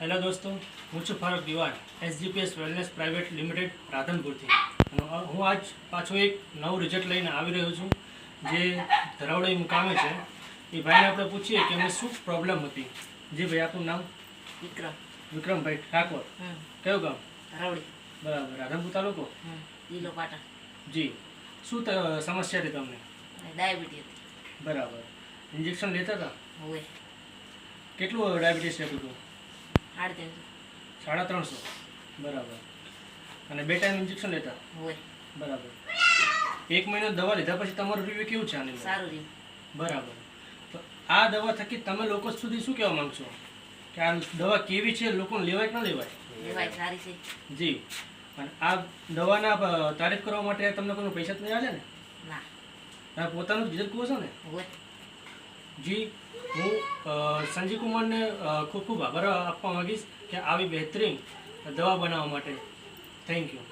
Hello દોસ્તો હું છું Farooq Diwar SGPS wellness private limited રાધનપુરથી. હું આજ પાછો એક નવું રિઝલ્ટ લઈને આવી રહ્યો છું જે ધરાવડી મુકામે છે. એ ભાઈને આપણે પૂછીએ કે એમને શું પ્રોબ્લેમ હતી? જે ભાઈ આપનું નામ? વિક્રમ. વિક્રમભાઈ ઠાકોર. કયો ગામ? ધરાવડી બરાબર. રાધનપુર તાલુકો? હમ. લીલો જી. શું સમસ્યા હતી તમને? ડાયાબિટીસ હતી. બરાબર. ઇન્જેક્શન લેતા હતા? કેટલું ડાયાબિટીસ હતું ત્રણસો સાડા ત્રણસો. બરાબર. અને બે ટાઈમ ઇન્જેક્શન લેતા? હોય. બરાબર. એક મહિનો દવા લીધા પછી તમારું રિવ્યુ કેવું છે આની? સારું રહ્યું. બરાબર. તો આ દવા થકી તમે લોકો સુધી શું કહેવા માંગશો? કે આ દવા કેવી છે લોકોને લેવાય કે ન લેવાય? લેવાય સારી છે. જી. અને આ દવાના તારીફ કરવા માટે તમને કોઈ પૈસા તો નહીં આવે ને? ના. પોતાનું રિઝલ્ટ કહો છો ને? હવે જી, હું સંજીવ કુમારને ખૂબ ખૂબ આભાર આપવા માંગીશ કે આવી બહેતરીન દવા બનાવવા માટે. Thank you